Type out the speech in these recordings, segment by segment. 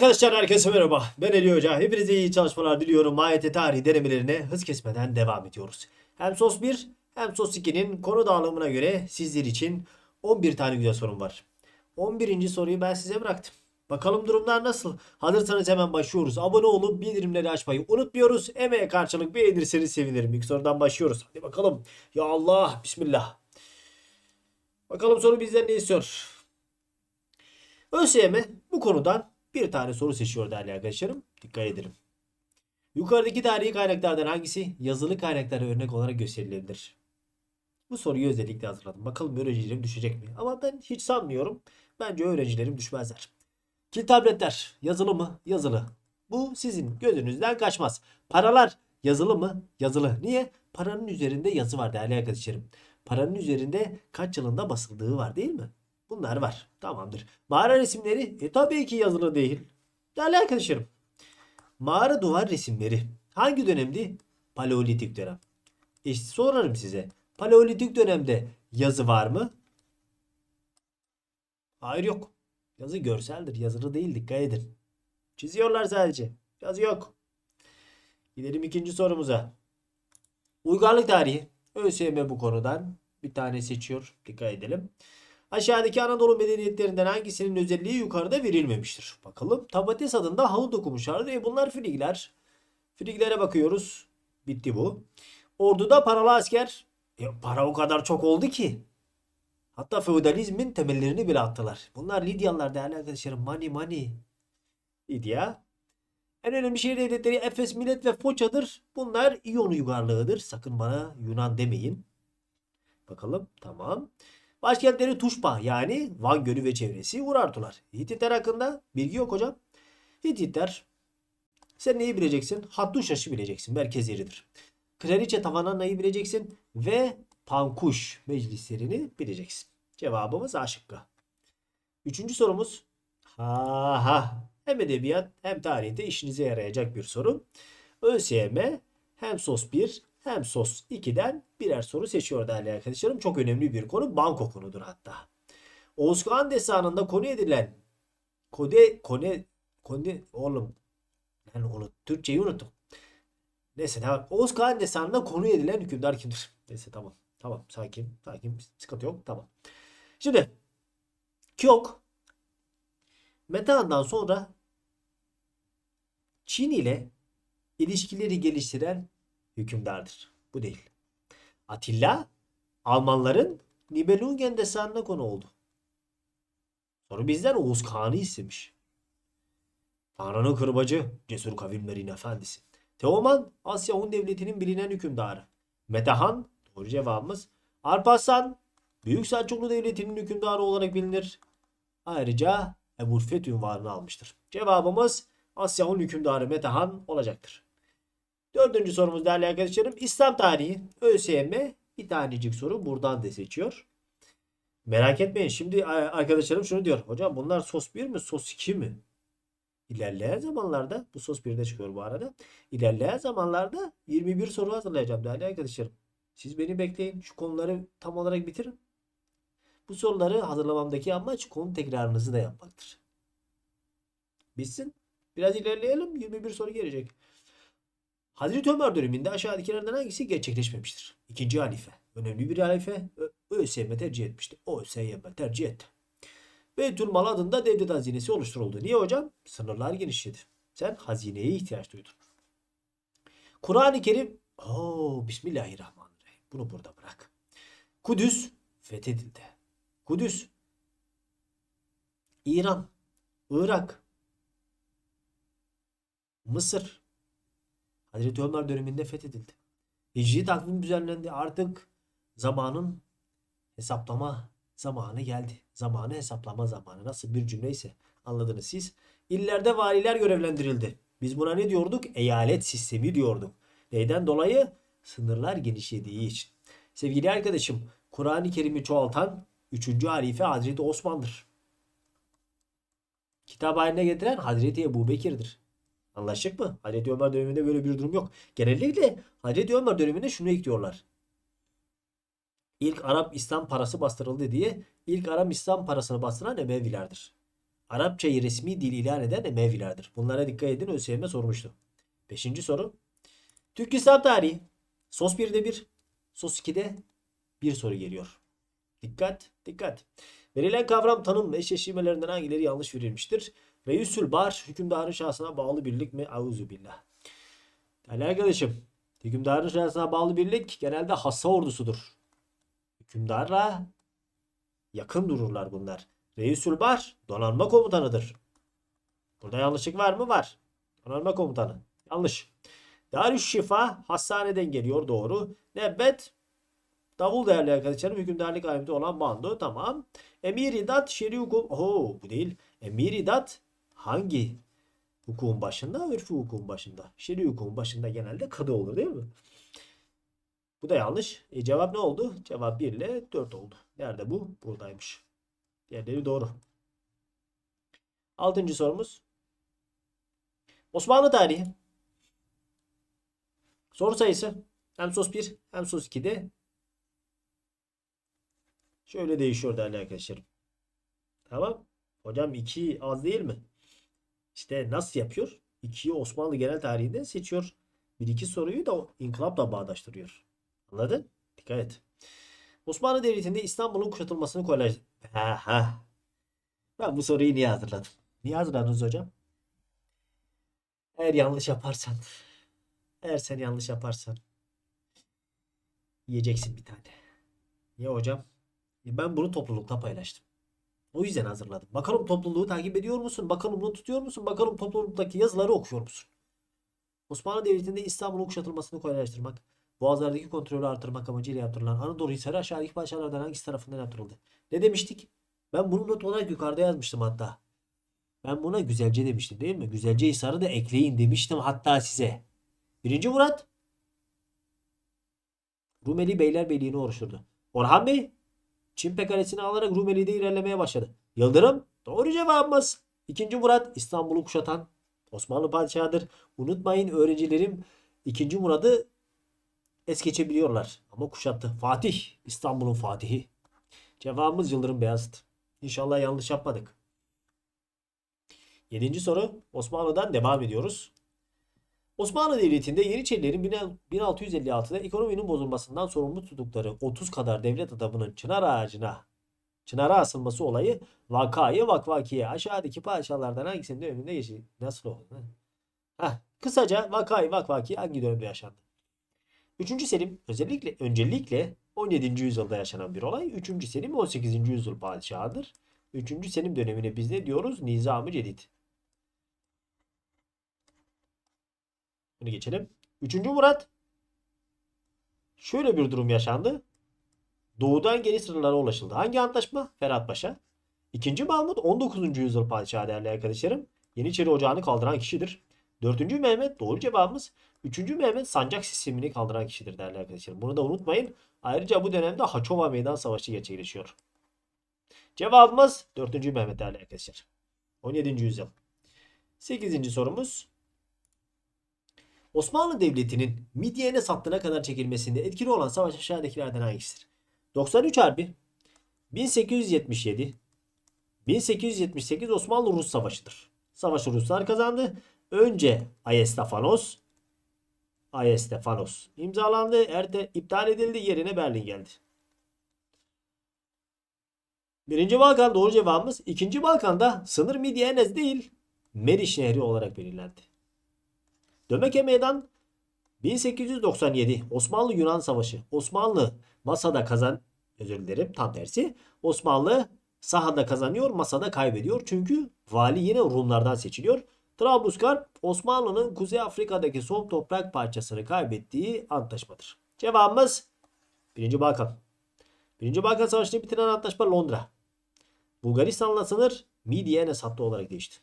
Arkadaşlar herkese merhaba. Ben Ali Hoca. Hepinize iyi çalışmalar diliyorum. AYT tarihi denemelerine hız kesmeden devam ediyoruz. Hem SOS 1 hem SOS 2'nin konu dağılımına göre sizler için 11 tane güzel sorum var. 11. soruyu ben size bıraktım. Bakalım durumlar nasıl? Hazırsanız hemen başlıyoruz. Abone olup bildirimleri açmayı unutmuyoruz. Emeğe karşılık beğenirseniz sevinirim. İlk sorudan başlıyoruz. Hadi bakalım. Ya Allah. Bismillah. Bakalım soru bizden ne istiyor? ÖSYM bu konudan bir tane soru seçiyor değerli arkadaşlarım. Dikkat edelim. Yukarıdaki tarihi kaynaklardan hangisi yazılı kaynaklara örnek olarak gösterilebilir? Bu soruyu özellikle hazırladım. Bakalım öğrencilerim düşecek mi? Ama ben hiç sanmıyorum. Bence öğrencilerim düşmezler. Kil tabletler yazılı mı? Yazılı. Bu sizin gözünüzden kaçmaz. Paralar yazılı mı? Yazılı. Niye? Paranın üzerinde yazı var değerli arkadaşlarım. Paranın üzerinde kaç yılında basıldığı var değil mi? Bunlar var. Tamamdır. Mağara resimleri e, tabii ki yazılı değil. Değerli arkadaşlarım. Mağara duvar resimleri hangi dönemdi? Paleolitik dönem. İşte sorarım size. Paleolitik dönemde yazı var mı? Hayır yok. Yazı görseldir. Yazılı değil. Dikkat edin. Çiziyorlar sadece. Yazı yok. Gidelim ikinci sorumuza. Uygarlık tarihi. ÖSYM bu konudan bir tane seçiyor. Dikkat edelim. Aşağıdaki Anadolu medeniyetlerinden hangisinin özelliği yukarıda verilmemiştir? Bakalım. Tabates adında halı dokumuşlardı. E bunlar Frigler. Friglere bakıyoruz. Bitti bu. Orduda paralı asker. E, para o kadar çok oldu ki. Hatta feodalizmin temellerini bile attılar. Bunlar Lidyalılar değerli arkadaşlarım. Money money. Lidya. En önemli şehir devletleri Efes, Milet ve Foça'dır. Bunlar İyon uygarlığıdır. Sakın bana Yunan demeyin. Bakalım. Tamam. Başkentleri Tuşba yani Van Gölü ve çevresi Urartular. Hititler hakkında bilgi yok hocam. Hititler sen neyi bileceksin? Hattuşaş'ı bileceksin. Merkez yeridir. Kraliçe Tavananna'yı bileceksin ve Pankuş meclislerini bileceksin. Cevabımız A şıkkı. Üçüncü sorumuz. Ha. Hem edebiyat hem tarihte işinize yarayacak bir soru. ÖSYM hem SOS 1 hem SOS 2'den birer soru seçiyor değerli arkadaşlarım. Çok önemli bir konu. Banko konudur hatta. Oğuz Kağan destanında konu edilen kode kone kone oğlum yani onu Türkçeyi unuttum. Neyse tamam. Oğuz Kağan destanında konu edilen hükümdar kimdir? Neyse tamam. Tamam sakin. Sakin. Sıkıntı yok. Tamam. Şimdi Kyok Metehan'dan sonra Çin ile ilişkileri geliştiren hükümdardır. Bu değil. Atilla Almanların Nibelungen destanına konu oldu. Sonra bizden Oğuz Kağan'ı istemiş. Tanrı'nın kırbacı, cesur kavimlerin efendisi. Teoman Asya Hun Devleti'nin bilinen hükümdarı. Metehan doğru cevabımız. Arpaslan Büyük Selçuklu Devleti'nin hükümdarı olarak bilinir. Ayrıca Ebu Feth ünvanını almıştır. Cevabımız Asya Hun hükümdarı Metehan olacaktır. Dördüncü sorumuz değerli arkadaşlarım. İslam tarihi ÖSYM bir tanecik soru buradan da seçiyor. Merak etmeyin. Şimdi arkadaşlarım şunu diyor. Hocam bunlar sos 1 mi sos 2 mi? İlerleyen zamanlarda bu sos 1'de çıkıyor bu arada. İlerleyen zamanlarda 21 soru hazırlayacağım değerli arkadaşlarım. Siz beni bekleyin. Şu konuları tam olarak bitirin. Bu soruları hazırlamamdaki amaç konu tekrarınızı da yapmaktır. Bitsin. Biraz ilerleyelim. 21 soru gelecek. Hazreti Ömer döneminde aşağıdakilerden hangisi gerçekleşmemiştir? İkinci halife. Önemli bir halife. ÖSYM tercih etmişti. ÖSYM tercih etti. Beytülmal adında devlet hazinesi oluşturuldu. Niye hocam? Sınırlar genişledi. Sen hazineye ihtiyaç duydun. Kur'an-ı Kerim Oo, Bismillahirrahmanirrahim. Bunu burada bırak. Kudüs fethedildi. Kudüs İran, Irak, Mısır, Hazreti Ömer döneminde fethedildi. Hicri takvim düzenlendi. Artık zamanın hesaplama zamanı geldi. Zamanı hesaplama zamanı. Nasıl bir cümleyse anladınız siz. İllerde valiler görevlendirildi. Biz buna ne diyorduk? Eyalet sistemi diyorduk. Neyden dolayı? Sınırlar genişlediği için. Sevgili arkadaşım, Kur'an-ı Kerim'i çoğaltan 3. halife Hazreti Osman'dır. Kitap haline getiren Hazreti Ebu Bekir'dir. Anlaştık mı? Hazreti Ömer döneminde böyle bir durum yok. Genellikle Hazreti Ömer döneminde şunu ekliyorlar. İlk Arap İslam parası bastırıldı diye ilk Arap İslam parasını bastıran Emevilerdir. Arapçayı resmi dil ilan eden Emevilerdir. Bunlara dikkat edin ÖSYM sormuştu. Beşinci soru. Türk İslam tarihi. Sos 1'de 1. Sos 2'de bir soru geliyor. Dikkat, dikkat. Verilen kavram, tanım ve eşleştirmelerinden hangileri yanlış verilmiştir? Reisül bar, hükümdarın şahsına bağlı birlik mi? Auzu billah. Değerli arkadaşım, hükümdarın şahsına bağlı birlik genelde hassa ordusudur. Hükümdarla yakın dururlar bunlar. Reisül bar, donanma komutanıdır. Burada yanlışlık var mı? Var. Donanma komutanı. Yanlış. Darüşşifa hastaneden geliyor doğru. Nebbet davul değerli arkadaşlarım hükümdarlık alimde olan bando tamam. Emiridat şer'i hukum. Oho bu değil. Emiridat hangi hukukun başında? Örfü hukukun başında. Şer'i hukukun başında genelde kadı olur değil mi? Bu da yanlış. E, cevap ne oldu? Cevap 1 ile 4 oldu. Nerede bu? Buradaymış. Diğerleri doğru. Altıncı sorumuz. Osmanlı tarihi. Soru sayısı hem sos 1 hem sos 2'de şöyle değişiyor değerli arkadaşlarım. Tamam. Hocam 2 az değil mi? İşte nasıl yapıyor? 2'yi Osmanlı genel tarihinden seçiyor. Bir iki soruyu da inkılapla bağdaştırıyor. Anladın? Dikkat et. Osmanlı Devleti'nde İstanbul'un kuşatılmasını kolay... Ha, ha. Ben bu soruyu niye hazırladım? Niye hazırladınız hocam? Eğer yanlış yaparsan eğer sen yanlış yaparsan yiyeceksin bir tane. Ya hocam? Ben bunu toplulukta paylaştım. O yüzden hazırladım. Bakalım topluluğu takip ediyor musun? Bakalım bunu tutuyor musun? Bakalım topluluktaki yazıları okuyor musun? Osmanlı Devleti'nde İstanbul'un kuşatılmasını kolaylaştırmak, boğazlardaki kontrolü artırmak amacıyla yaptırılan Anadolu Hisarı aşağıdaki padişahlardan hangisi tarafından yaptırıldı? Ne demiştik? Ben bunu not olarak yukarıda yazmıştım hatta. Ben buna güzelce demiştim değil mi? Güzelce Hisar'ı da ekleyin demiştim hatta size. Birinci Murat Rumeli Beylerbeyliğini oluşturdu. Orhan Bey Çin Kalesi'ni alarak Rumeli'de ilerlemeye başladı. Yıldırım doğru cevabımız. İkinci Murat İstanbul'u kuşatan Osmanlı padişahıdır. Unutmayın öğrencilerim ikinci Murad'ı es geçebiliyorlar. Ama kuşattı. Fatih İstanbul'un Fatihi. Cevabımız Yıldırım Beyazıt. İnşallah yanlış yapmadık. Yedinci soru Osmanlı'dan devam ediyoruz. Osmanlı Devleti'nde Yeniçerilerin 1656'da ekonominin bozulmasından sorumlu tuttukları 30 kadar devlet adamının çınar ağacına çınara asılması olayı vakayı vakvakiye aşağıdaki padişahlardan hangisinin döneminde geçti? Nasıl oldu? Heh, kısaca vakayı vakvakiye hangi dönemde yaşandı? 3. Selim özellikle öncelikle 17. yüzyılda yaşanan bir olay. 3. Selim 18. yüzyıl padişahıdır. 3. Selim dönemine biz ne diyoruz? Nizam-ı Cedid. Bunu geçelim. 3. Murat şöyle bir durum yaşandı. Doğudan geri sınırlara ulaşıldı. Hangi antlaşma? Ferhat Paşa. 2. Mahmut 19. yüzyıl padişahı değerli arkadaşlarım. Yeniçeri Ocağı'nı kaldıran kişidir. 4. Mehmet doğru cevabımız. 3. Mehmet sancak sistemini kaldıran kişidir değerli arkadaşlarım. Bunu da unutmayın. Ayrıca bu dönemde Haçova Meydan Savaşı gerçekleşiyor. Cevabımız 4. Mehmet değerli arkadaşlar. 17. yüzyıl. 8. sorumuz. Osmanlı Devleti'nin Midye'ne sattığına kadar çekilmesinde etkili olan savaş aşağıdakilerden hangisidir? 93 Harbi 1877 1878 Osmanlı-Rus Savaşı'dır. Savaşı Ruslar kazandı. Önce Ayestefanos Ayestefanos imzalandı. Erde iptal edildi. Yerine Berlin geldi. Birinci Balkan doğru cevabımız. İkinci Balkan'da sınır Midyenes değil Meriç Nehri olarak belirlendi. Dömeke Meydan 1897 Osmanlı Yunan Savaşı. Osmanlı masada kazan özür dilerim tam tersi. Osmanlı sahada kazanıyor, masada kaybediyor. Çünkü vali yine Rumlardan seçiliyor. Trablusgarp Osmanlı'nın Kuzey Afrika'daki son toprak parçasını kaybettiği antlaşmadır. Cevabımız 1. Balkan. 1. Balkan Savaşı'nı bitiren antlaşma Londra. Bulgaristan'la sınır Midyenes hattı olarak değişti.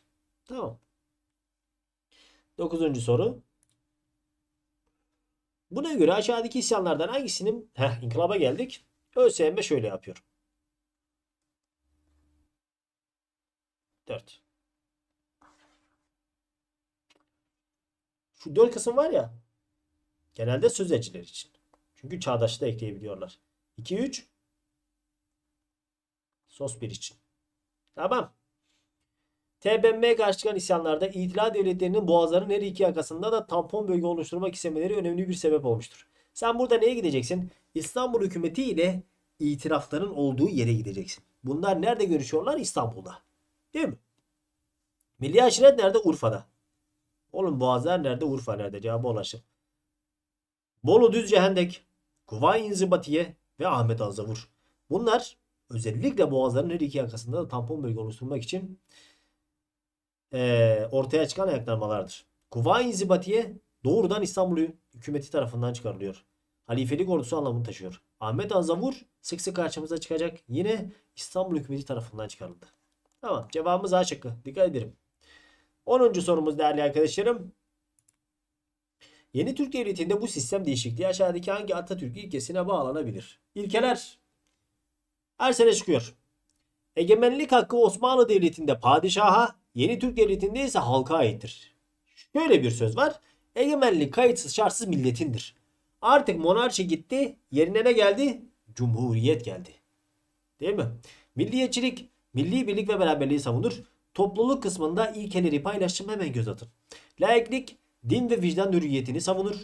Tamam. Dokuzuncu soru. Buna göre aşağıdaki isyanlardan hangisinin heh, inkılaba geldik. ÖSYM şöyle yapıyor. 4. Şu 4 kısım var ya genelde sözelciler için. Çünkü çağdaşı da ekleyebiliyorlar. 2 3 sos 1 için. Tamam. TBMM'ye karşı çıkan isyanlarda İtilaf devletlerinin boğazların her iki yakasında da tampon bölge oluşturmak istemeleri önemli bir sebep olmuştur. Sen burada neye gideceksin? İstanbul hükümeti ile itirafların olduğu yere gideceksin. Bunlar nerede görüşüyorlar? İstanbul'da. Değil mi? Milli aşiret nerede? Urfa'da. Oğlum Boğazlar nerede? Urfa nerede? Cevabı ulaşın. Bolu Düzce Hendek, Kuvayi İnzibatiye ve Ahmet Alzavur. Bunlar özellikle Boğazların her iki yakasında da tampon bölge oluşturmak için eee, ortaya çıkan ayaklanmalardır. Kuvayi İnzibatiye doğrudan İstanbul hükümeti tarafından çıkarılıyor. Halifelik ordusu anlamını taşıyor. Ahmet Alzavur sık sık karşımıza çıkacak. Yine İstanbul hükümeti tarafından çıkarıldı. Tamam cevabımız A şıkkı. Dikkat edelim. 10. sorumuz değerli arkadaşlarım. Yeni Türk Devleti'nde bu sistem değişikliği aşağıdaki hangi Atatürk ilkesine bağlanabilir? İlkeler her sene çıkıyor. Egemenlik hakkı Osmanlı Devleti'nde padişaha, Yeni Türk Devleti'nde ise halka aittir. Şöyle bir söz var. Egemenlik kayıtsız şartsız milletindir. Artık monarşi gitti, yerine ne geldi? Cumhuriyet geldi. Değil mi? Milliyetçilik, milli birlik ve beraberliği savunur. Topluluk kısmında ilkeleri paylaşım hemen göz atın. Laiklik, din ve vicdan hürriyetini savunur.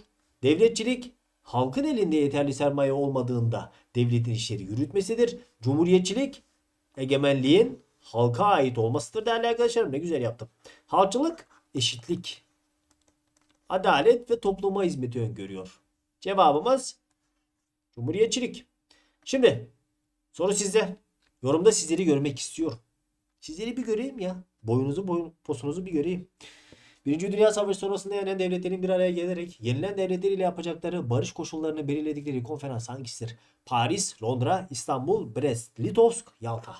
Devletçilik, halkın elinde yeterli sermaye olmadığında devletin işleri yürütmesidir. Cumhuriyetçilik, egemenliğin halka ait olmasıdır değerli arkadaşlarım. Ne güzel yaptım. Halkçılık, eşitlik, adalet ve topluma hizmeti öngörüyor. Cevabımız Cumhuriyetçilik. Şimdi soru sizde. Yorumda sizleri görmek istiyorum. Sizleri bir göreyim ya. Boyunuzu boyun, posunuzu bir göreyim. Birinci Dünya Savaşı sonrasında yenen devletlerin bir araya gelerek yenilen devletleriyle yapacakları barış koşullarını belirledikleri konferans hangisidir? Paris, Londra, İstanbul, Brest, Litovsk, Yalta.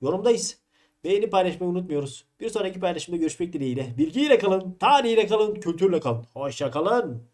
Yorumdayız. Beğeni paylaşmayı unutmuyoruz. Bir sonraki paylaşımda görüşmek dileğiyle. Bilgiyle kalın, tarihiyle kalın, kültürle kalın. Hoşça kalın.